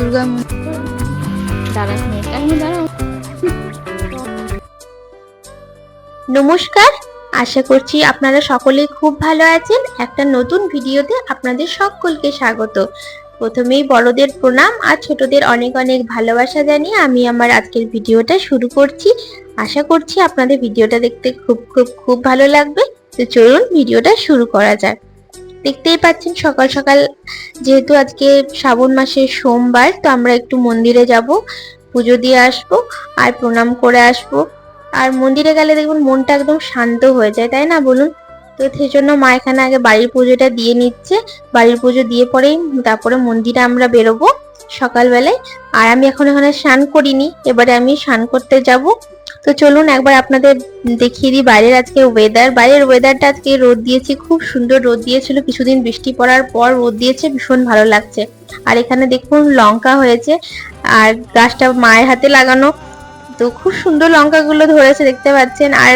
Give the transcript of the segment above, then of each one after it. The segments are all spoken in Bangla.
দুর্গা নমস্কার, আশা করছি আপনারা সকলেই খুব ভালো আছেন। একটা নতুন ভিডিওতে আপনাদের সকলকে স্বাগত। প্রথমেই বড়দের প্রণাম আর ছোটদের অনেক অনেক ভালোবাসা জানিয়ে আমি আমার আজকের ভিডিওটা শুরু করছি। আশা করছি আপনাদের ভিডিওটা দেখতে খুব খুব খুব ভালো লাগবে। তো চলুন ভিডিওটা শুরু করা যাক। দেখতেই পাচ্ছেন সকাল সকাল, যেহেতু আজকে শ্রাবণ মাসের সোমবার, তো আমরা একটু মন্দিরে যাব, পুজো দিয়ে আসব, আর প্রণাম করে আসব। আর মন্দিরে গেলে দেখবেন মনটা একদম শান্ত হয়ে যায়, তাই না বলুন? তো সেই জন্য মা এখানে আগে বাড়ির পুজোটা দিয়ে নিচ্ছে। বাড়ির পুজো দিয়ে পরেই তারপরে মন্দিরে আমরা বেরোবো সকালবেলায়। আর আমি এখন এখানে স্নান করিনি, এবারে আমি স্নান করতে যাব। তো চলুন একবার আপনাদের দেখিয়ে দিই বাইরের আজকে ওয়েদার বাইরের ওয়েদারটা আজকে রোদ দিয়েছে, খুব সুন্দর রোদ দিয়েছিল। কিছুদিন বৃষ্টি পড়ার পর রোদ দিয়েছে, ভীষণ ভালো লাগছে। আর এখানে দেখুন লঙ্কা হয়েছে, আর গাছটা মায়ের হাতে লাগানো। তো খুব সুন্দর লঙ্কাগুলো ধরেছে, দেখতে পাচ্ছেন। আর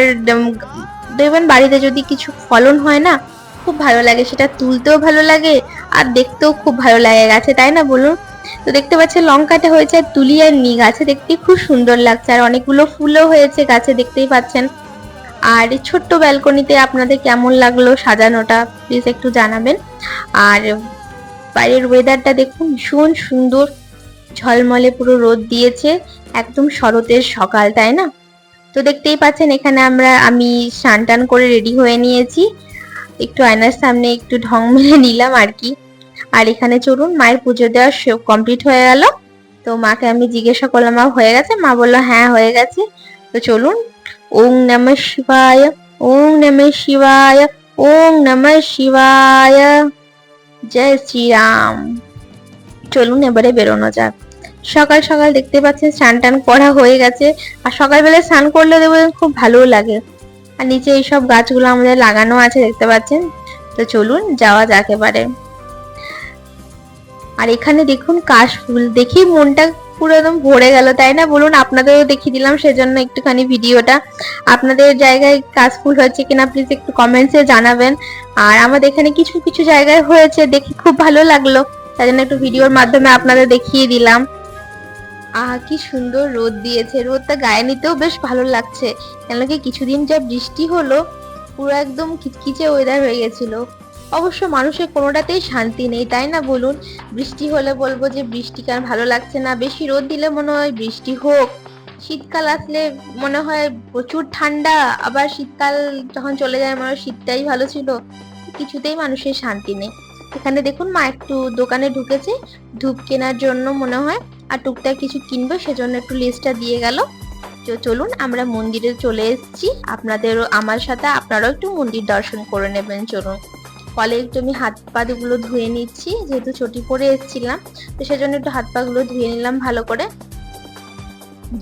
দেখবেন বাড়িতে যদি কিছু ফলন হয় না, খুব ভালো লাগে। সেটা তুলতেও ভালো লাগে আর দেখতেও খুব ভালো লাগে গাছে, তাই না বলুন? তো দেখতে পাচ্ছেন লঙ্কাটা হয়েছে আর তুলি আর নি গাছে, দেখতে খুব সুন্দর লাগছে আর অনেকগুলো ফুলও হয়েছে গাছে, দেখতেই পাচ্ছেন। আর ছোট্ট ব্যালকনিতে আপনাদের কেমন লাগল সাজানোটা প্লিজ একটু জানাবেন। আর বাইরের ওয়েদারটা দেখুন, ভীষণ সুন্দর। ঝলমলে পুরো রোদ দিয়েছে, একদম শরতের সকাল, তাই না? তো দেখতেই পাচ্ছেন, এখানে আমরা, আমি স্নান টান করে রেডি হয়ে নিয়েছি। একটু আয়নার সামনে একটু ঢং মেরে নিলাম আর কি। আর এখানে চলুন, মায়ের পুজো দেওয়া কমপ্লিট হয়ে গেল। তো মাকে আমি জিজ্ঞাসা করলাম, মা, হয়ে গেছে? মা বলল হ্যাঁ হয়ে গেছে। তো চলুন, ওং নম শিবায়, ওং নম শিবায়, ওং নম শিবায়। জয় শ্রীরাম। চলুন, এবারে বেরোনো যাক। সকাল সকাল দেখতে পাচ্ছেন স্নান টান করা হয়ে গেছে। আর সকালবেলা স্নান করলে দেখবেন খুব ভালোও লাগে। আর নিচে এইসব গাছগুলো আমাদের লাগানো আছে, দেখতে পাচ্ছেন? তো চলুন যাওয়া যাক এবারে। আর এখানে দেখুন কাশ ফুল। দেখি মনটা পুরো একদম ভরে গেল, তাই না? বলুন, আপনাদেরও দেখিয়ে দিলাম সেজন্য একটুখানি ভিডিওটা। আপনাদের জায়গায় কাশ ফুল হচ্ছে কিনা প্লিজ একটু কমেন্টসে জানাবেন। আর আমাদের এখানে কিছু কিছু জায়গায় হয়েছে, দেখে খুব ভালো লাগল। তাই জন্য একটু ভিডিওর মাধ্যমে আপনাদের দেখিয়ে দিলাম। আহা, কি সুন্দর রোদ দিয়েছে। রোদটা গায়ে নিতেও বেশ ভালো লাগছে। কেন কি কিছুদিন যা বৃষ্টি হলো, পুরো একদম কিচকিচে ওয়েদার হয়ে গেছিল। অবশ্য মানুষের কোনোটাতেই শান্তি নেই, তাই না বলুন? বৃষ্টি হলে বলব যে বৃষ্টি কেন ভালো লাগছে না। বেশি রোদ দিলে মনে হয় বৃষ্টি হোক। শীতকাল আসলে মনে হয় প্রচুর ঠান্ডা, আবার শীতকাল যখন চলে যায় মনে হয় শীতটাই ভালো ছিল। কিছুতেই মানুষের শান্তি নেই। এখানে দেখুন মা একটু দোকানে ঢুকেছে, ধূপ কেনার জন্য মনে হয়, আর টুকটাক কিছু কিনবে, সেজন্য একটু লিস্টটা দিয়ে গেল। তো চলুন আমরা মন্দিরে চলে এসেছি। আপনাদেরও, আমার সাথে আপনারাও একটু মন্দির দর্শন করে নেবেন, চলুন। ফলে একটু আমি হাত পা গুলো ধুয়ে নিচ্ছি, যেহেতু ছুটি পরে এসেছিলাম, তো সেজন্য একটু হাত পা গুলো ধুয়ে নিলাম ভালো করে।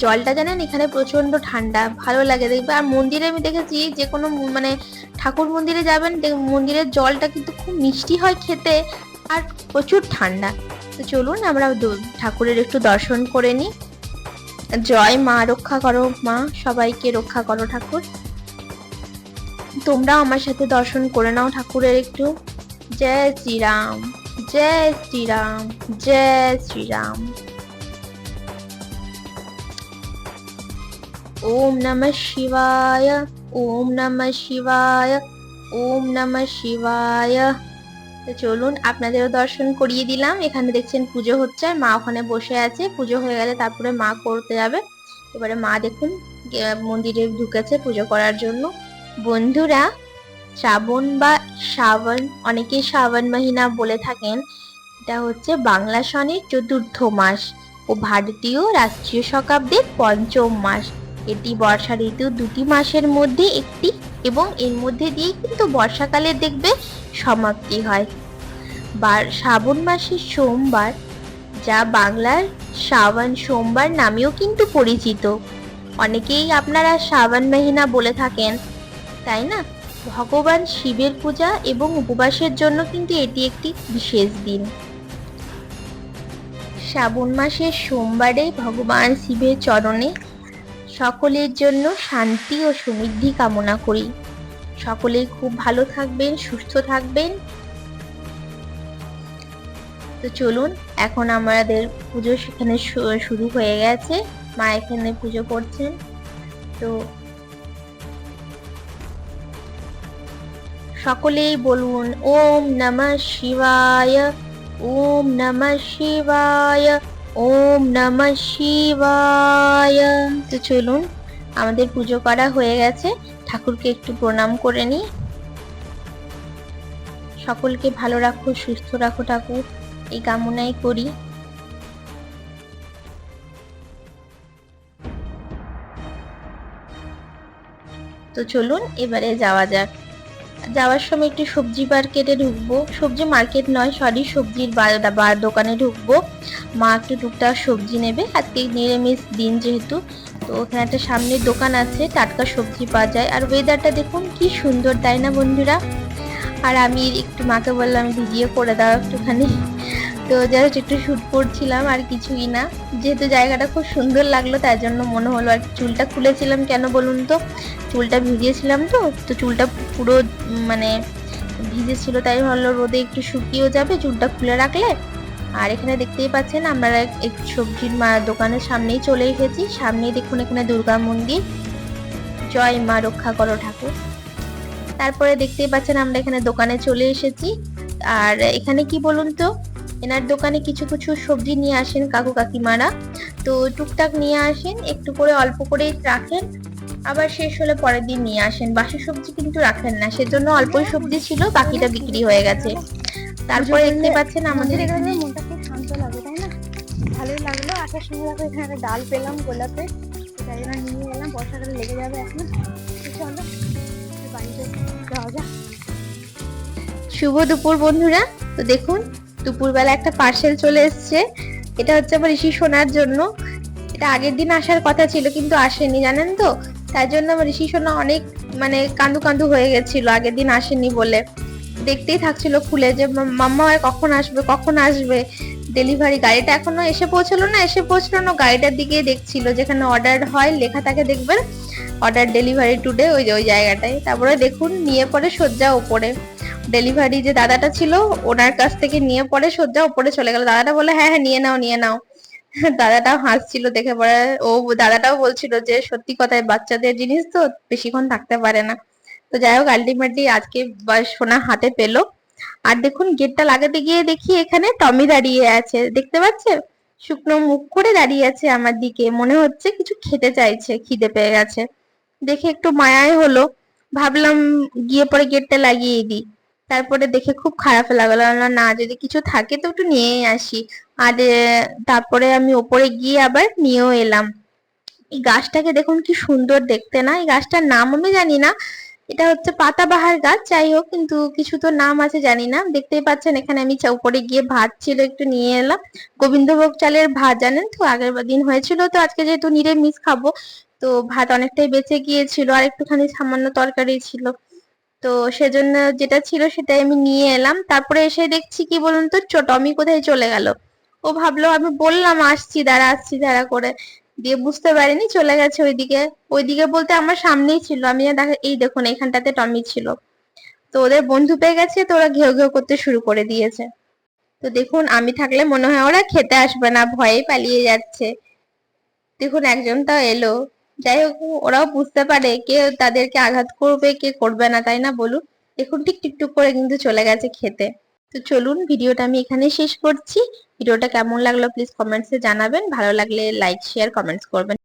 জলটা জানেন? এখানে প্রচণ্ড ঠান্ডা, ভালো লাগে দেখবে। আর মন্দিরে আমি দেখেছি যে কোনো মানে ঠাকুর মন্দিরে যাবেন মন্দিরের জলটা কিন্তু খুব মিষ্টি হয় খেতে আর প্রচুর ঠান্ডা। তো চলুন, আমরা ঠাকুরের একটু দর্শন করে নিই। জয় মা, রক্ষা করো মা, সবাইকে রক্ষা করো ঠাকুর। তোমরাও আমার সাথে দর্শন করে নাও ঠাকুরের একটু। জয় শ্রীরাম জয় শ্রীরাম জয় শ্রীরাম। ওম নমঃ শিবায়, ওম নমঃ শিবায়, ওম নমঃ শিবায়। তো চলুন আপনাদেরও দর্শন করিয়ে দিলাম। এখানে দেখছেন পুজো হচ্ছে, আর মা ওখানে বসে আছে। পুজো হয়ে গেলে তারপরে মা করতে যাবে। এবারে মা দেখুন মন্দিরে ঢুকেছে পুজো করার জন্য। বন্ধুরা, শ্রাবণ বা শ্রাবণ, অনেকেই শ্রাবণ মাহিনা বলে থাকেন। এটা হচ্ছে বাংলা সনের চতুর্থ মাস ও ভারতীয় রাষ্ট্রীয় শকাব্দের পঞ্চম মাস। এটি বর্ষা ঋতু দুটি মাসের মধ্যে একটি এবং এর মধ্যে দিয়েই কিন্তু বর্ষাকালে দেখবে সমাপ্তি হয়। বার শ্রাবণ মাসের সোমবার, যা বাংলার শ্রাবণ সোমবার নামেও কিন্তু পরিচিত। অনেকেই আপনারা শ্রাবণ মাহিনা বলে থাকেন, তাই না? ভগবান শিবের পূজা এবং উপবাসের জন্য কিন্তু এটি একটি বিশেষ দিন। শ্রাবণ মাসের সোমবারে ভগবান শিবের চরণে সকলের জন্য শান্তি ও সমৃদ্ধি কামনা করি। সকলেই খুব ভালো থাকবেন, সুস্থ থাকবেন। তো চলুন, এখন আমাদের পুজো সেখানে শুরু হয়ে গেছে। মা এখানে পুজো করছেন। তো সকলেই বলুন, ওম নমঃ শিবায়, ওম নমঃ শিবায়। ওম নমঃ শিবায়। তো চলুন, আমাদের পুজো করা হয়ে গেছে। ঠাকুরকে একটু প্রণাম করে নিই। সকলকে ভালো রাখো, সুস্থ রাখো ঠাকুর। এই কামনাই করি। তো চলুন, এবারে যাওয়া যাক। যাওয়ার সময় একটু সবজি মার্কেটে ঢুকবো। সবজি মার্কেট নয় সরি সবজির বা- বা- দোকানে ঢুকবো। মা একটু টুকটাক সবজি নেবে। আজকে নিরামিষ দিন যেহেতু, তো ওখানে একটা সামনের দোকান আছে, টাটকা সবজি পাওয়া যায়। আর ওয়েদারটা দেখুন, কি সুন্দর, তাই না বন্ধুরা? আর আমি একটু মাকে বললাম, ভিডিও করে দাও একটুখানি। তো জাস্ট একটু শুট করছিলাম, আর কিছুই না। যেহেতু জায়গাটা খুব সুন্দর লাগল, তাই জন্য মনে হলো আর চুলটা খুলেছিলাম কেন বলুন তো? চুলটা ভিজিয়েছিলাম তো তো চুলটা পুরো মানে ভিজেছিল, তাই ভাবলো রোদে একটু শুকিয়েও যাবে, চুলটা খুলে রাখলে। আর এখানে দেখতেই পাচ্ছেন, আমরা এক সবজির মা, দোকানের সামনেই চলে এসেছি। সামনেই দেখুন এখানে দুর্গা মন্দির। জয় মা রক্ষা করো ঠাকুর। তারপরে দেখতেই পাচ্ছেন, আমরা এখানে দোকানে চলে এসেছি। আর এখানে কি বলুন তো? এনার দোকানে কিছু কিছু সবজি নিয়ে আসেন কাকু কাকিমারা। তো টুকটাক নিয়ে আসেন একটু করে অল্প করে রাখেন আবার শেষ হলে পরের দিন নিয়ে আসেন। বাসি সবজি কিন্তু রাখেন না সেজন্য অল্পই সবজি ছিল বাকিটা বিক্রি হয়ে গেছে। তারপরে দেখতে পাচ্ছেন আমাদের এখানে মনটা খুব শান্ত লাগে তাই না? ভালোই লাগল আসার সময় দেখো এখানে ডাল পেলাম গোলাপে তাই জন্য নিয়ে এলাম বর্ষাকালে লেগে যাবে এখন। চলো বাড়িতে যাওয়া যাক। শুভ দুপুর বন্ধুরা তো দেখুন দুপুরবেলা একটা পার্সেল চলে এসেছে। এটা হচ্ছে আমার ঋষি সোনার জন্য। এটা আগের দিন আসার কথা ছিল, কিন্তু আসেনি, জানেন তো? তাই জন্য আমার ঋষি সোনা অনেক মানে কান্দু কান্দু হয়ে গেছিল, আগের দিন আসেনি বলে। দেখতেই থাকছিল খুলে যে মাম্মা আর কখন আসবে কখন আসবে? ডেলিভারি গাড়িটা এখনও এসে পৌঁছলো না, এসে পৌঁছলো না, গাড়িটার দিকে দেখছিল, যেখানে অর্ডার হয়, লেখা থাকে দেখবেন? অর্ডার ডেলিভারি টুডে ওই যে, ওই জায়গাটায়। তারপরে দেখুন, নিয়ে পরে সজ্জা ওপরে ডেলিভারি যে দাদাটা ছিল, ওনার কাছ থেকে নিয়ে পরে সজ্জা ওপরে চলে গেল। দাদাটা বলে হ্যাঁ হ্যাঁ নিয়ে নাও নিয়ে নাও। দাদাটাও হাসছিল দেখে পরে। ও দাদাটাও বলছিল যে, সত্যি কথায় বাচ্চাদের জিনিস তো বেশিক্ষণ থাকতে পারে না। তো যাই হোক আলটিমেটলি আজকে সোনা হাতে পেল। আর দেখুন, গেটটা লাগাতে গিয়ে দেখি এখানে টমি দাঁড়িয়ে আছে। দেখতে পাচ্ছে? শুকনো মুখ করে দাঁড়িয়ে আছে আমার দিকে। মনে হচ্ছে কিছু খেতে চাইছে, খিদে পেয়ে গেছে। দেখে একটু মায়াই হলো। ভাবলাম গিয়ে পরে গেটটা লাগিয়ে দিই। তারপরে দেখে খুব খারাপ লাগল। না, যদি কিছু থাকে তো একটু নিয়েই আসি। আর তারপরে আমি ওপরে গিয়ে আবার নিয়েও এলাম। এই গাছটাকে দেখুন কি সুন্দর দেখতে না? এই গাছটার নাম আমি জানি না। এটা হচ্ছে পাতাবাহার গাছ, যাই হোক, কিন্তু কিছু তো নাম আছে জানি না। দেখতেই পাচ্ছেন, এখানে আমি উপরে গিয়ে ভাত ছিল, একটু নিয়ে এলাম। গোবিন্দভোগ চালের ভাত, জানেন তো? আগের দিন হয়েছিল তো, আজকে যেহেতু নিরামিষ খাব, তো ভাত অনেকটাই বেঁচে গিয়েছিল। আর একটুখানি সামান্য তরকারি ছিল। তো সেজন্য যেটা ছিল সেটাই আমি নিয়ে এলাম। তারপরে এসে দেখছি কি বলুন তো টমি কোথায় চলে গেল? ও ভাবলো, আমি বললাম, আসছি, দাঁড়া আসছি, দাঁড়া করে। দিয়ে বুঝতে পারিনি, চলে গেছে ওইদিকে। ওইদিকে বলতে আমার সামনেই ছিল। আমি দেখা, এই দেখুন, এখানটাতে টমি ছিল। তো ওদের বন্ধু পেয়ে গেছে, তো ওরা ঘেউ ঘেউ করতে শুরু করে দিয়েছে। তো দেখুন, আমি থাকলে মনে হয় ওরা খেতে আসবে না, ভয়ে পালিয়ে যাচ্ছে। দেখুন, একজন তাও এলো। যাই হোক, ওরাও বুঝতে পারে কে তাদেরকে আঘাত করবে, কে করবে না, তাই না বলুন দেখুন, ঠিক টিকটুক করে কিন্তু চলে গেছে খেতে। তো চলুন, ভিডিওটা আমি এখানে শেষ করছি। ভিডিওটা কেমন লাগল প্লিজ কমেন্টসে জানাবেন। ভালো লাগলে লাইক শেয়ার কমেন্টস করবেন।